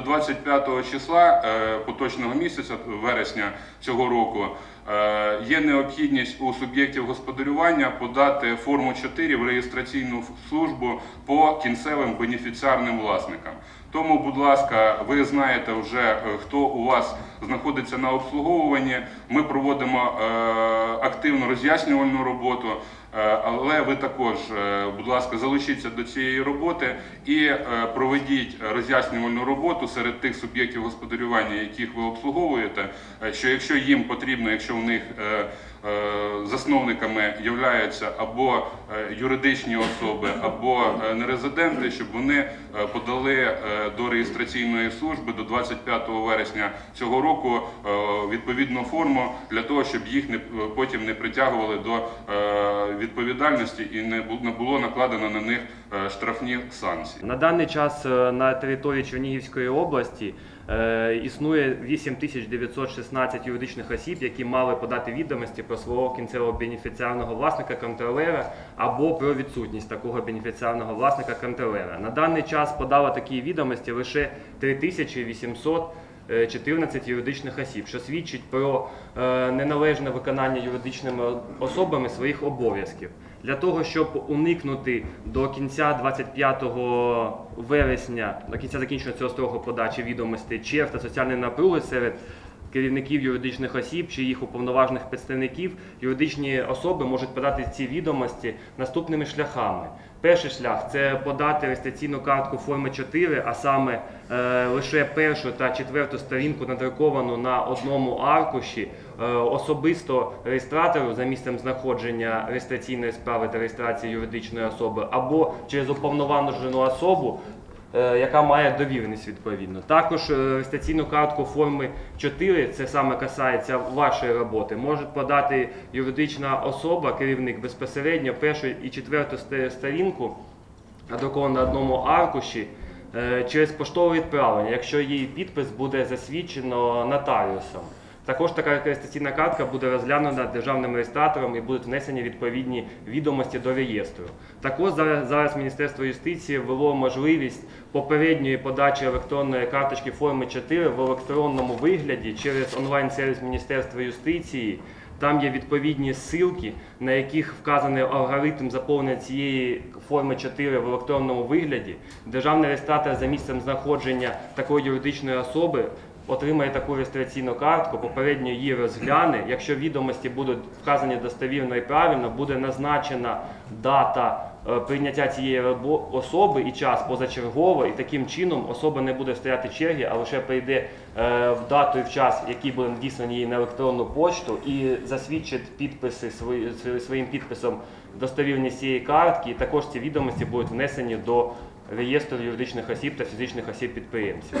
25 числа е, поточного місяця, вересня цього року, е, є необхідність у суб'єктів господарювання подати форму 4 в реєстраційну службу по кінцевим бенефіціарним власникам. Тому, будь ласка, ви знаєте вже, е, хто у вас знаходиться на обслуговуванні. Ми проводимо активну роз'яснювальну роботу. Е, Але ви також, е, будь ласка, залучіться до цієї роботи і е, проведіть роз'яснювальну роботу серед тих суб'єктів господарювання, яких ви обслуговуєте. Що якщо їм потрібно, якщо в них засновниками являються або юридичні особи, або нерезиденти, щоб вони подали до реєстраційної служби до 25 вересня цього року відповідну форму для того, щоб їх не потім не притягували до е, відповідальності і не бу- не було накладено на них е, штрафні санкції. На даний час е, на території Чернігівської області існує 8916 юридичних осіб, які мали подати відомості про свого кінцевого бенефіціарного власника контролера або про відсутність такого бенефіціарного власника контролера. На даний час подало такі відомості лише 3800 е, 14 юридичних осіб, що свідчить про е, неналежне виконання юридичними особами своїх обов'язків. Для того, щоб уникнути до кінця 25 вересня, до кінця закінчення цього строку подачі відомостей черв та соціальної напруги серед керівників юридичних осіб чи їх уповноважених представників, юридичні особи можуть подати ці відомості наступними шляхами. Перший шлях це подати реєстраційну картку форми 4, а саме е, лише першу та четверту сторінку надруковану на одному аркуші е, особисто реєстратору за місцем знаходження реєстраційної справи та реєстрації юридичної особи, або через уповноважену особу яка має довіреність відповідно. Також е, реєстраційну картку форми 4, це саме касається вашої роботи, може подати юридична особа, керівник безпосередньо першу і четверту ст- сторінку, надруковану на одному аркуші. е, Через поштове відправлення, якщо її підпис буде засвідчено нотаріусом. Також така реєстраційна картка буде розглянена державним реєстратором і будуть внесені відповідні відомості до реєстру. Також зараз, зараз Міністерство юстиції ввело можливість попередньої подачі електронної карточки форми 4 в електронному вигляді через онлайн-сервіс Міністерства юстиції. Там є відповідні ссылки, на яких вказаний алгоритм заповнення цієї форми 4 в електронному вигляді. Державний реєстратор за місцем знаходження такої юридичної особи отримає таку реєстраційну картку, попередньо її розгляне. Якщо відомості будуть вказані достовірно і правильно, буде назначена дата е, прийняття цієї особи і час позачергово, і таким чином особа не буде стояти черги, а лише прийде е, в дату і в час, який буде надісланий їй на електронну почту, і засвідчить підписи свої- свої- своїм підписом достовірність цієї картки. І також ці відомості будуть внесені до реєстру юридичних осіб та фізичних осіб підприємців.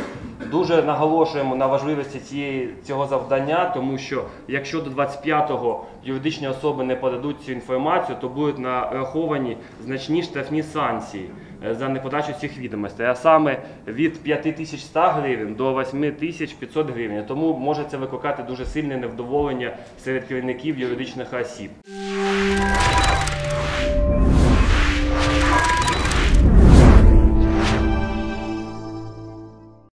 Дуже наголошуємо на важливості цієї цього завдання, тому що якщо до 25-го юридичні особи не подадуть цю інформацію, то будуть нараховані значні штрафні санкції е, за неподачу цих відомостей, а саме від 5100 гривень до 8500 гривень. Тому може це викликати дуже сильне невдоволення серед керівників юридичних осіб.